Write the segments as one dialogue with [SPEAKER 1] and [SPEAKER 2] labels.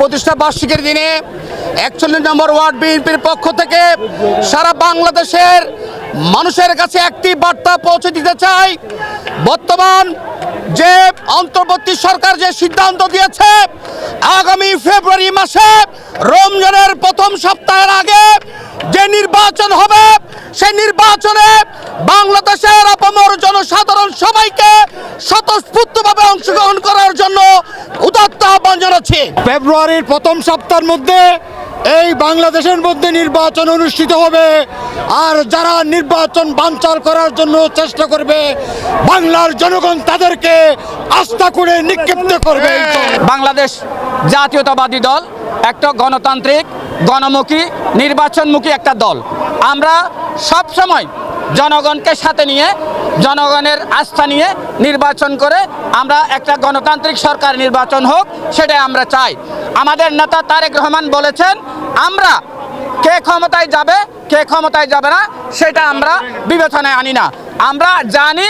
[SPEAKER 1] বার্ষিকীর দিনে একচল্লিশ নম্বর ওয়ার্ড বিএনপির পক্ষ থেকে সারা বাংলাদেশের মানুষের কাছে একটি বার্তা পৌঁছে দিতে চাই। বর্তমান যে অন্তর্বর্তী সরকার যে সিদ্ধান্ত দিয়েছে, আগামী ফেব্রুয়ারি মাসে রমজানের প্রথম সপ্তাহের আগে যে নির্বাচন হবে স্বতঃস্ফূর্তভাবে অংশগ্রহণ করার জন্য উদাত্ত আহ্বান জানাচ্ছি।
[SPEAKER 2] ফেব্রুয়ারির প্রথম সপ্তাহের মধ্যে এই বাংলাদেশের মধ্যে নির্বাচন অনুষ্ঠিত হবে। আর যারা নির্বাচন বানচাল করার জন্য চেষ্টা করবে বাংলার জনগণ তাদেরকে আস্থা করে নিক্ষিপ্ত করবে
[SPEAKER 3] বাংলাদেশ জাতীয়তাবাদী দল একটা গণতান্ত্রিক গণমুখী নির্বাচনমুখী একটা দল। আমরা সব সময় জনগণকে সাথে নিয়ে জনগণের আস্থা নিয়ে নির্বাচন করে আমরা একটা গণতান্ত্রিক সরকার নির্বাচন হোক, সেটাই আমরা চাই। আমাদের নেতা তারেক রহমান বলেছেন, আমরা কে ক্ষমতায় যাবে, কে ক্ষমতায় যাবে না, সেটা আমরা বিবেচনায় আনি না। আমরা জানি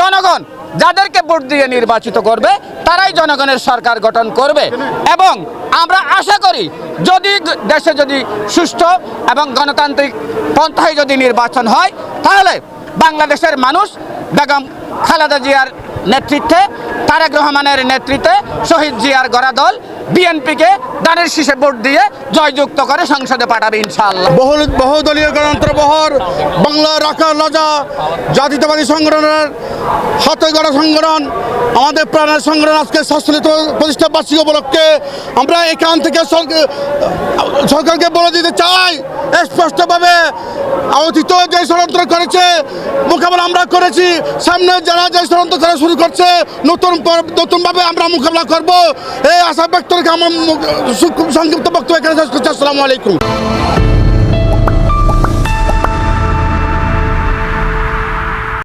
[SPEAKER 3] জনগণ যাদেরকে ভোট দিয়ে নির্বাচিত করবে, তারাই জনগণের সরকার গঠন করবে। এবং আমরা আশা করি, যদি দেশে যদি সুষ্ঠু এবং গণতান্ত্রিক পন্থায় যদি নির্বাচন হয়, তাহলে বাংলাদেশের মানুষ বেগম খালেদা জিয়ার নেতৃত্বে তারেক রহমানের নেতৃত্বে শহীদ জিয়ার গড়া দল বিএনপিকে দানের শীষে ভোট দিয়ে জয়যুক্ত করে সংসদে পাঠাবে ইনশাআল্লাহ।
[SPEAKER 1] বহু বহুদলীয় গণতন্ত্র বহর, বাংলা রাখা রাজা, জাতীয়তাবাদী সংগঠনের হাতে গড়া সংগঠন, আমাদের প্রাণের সংগঠন আজকে শাসনিত প্রতিষ্ঠা বার্ষিক উপলক্ষে আমরা এখান থেকে সরকারকে বলে দিতে চাই, স্পষ্টভাবে অতীত যে ষড়যন্ত্র করেছে, মোকাবেলা আমরা করেছি, সামনে যারা যে ষড়যন্ত্র করা শুরু করছে, নতুন নতুনভাবে আমরা মোকাবেলা করব, এই আশা ব্যক্ত রেখে আমার সংক্ষিপ্ত বক্তব্য এখানে আসসালামু আলাইকুম।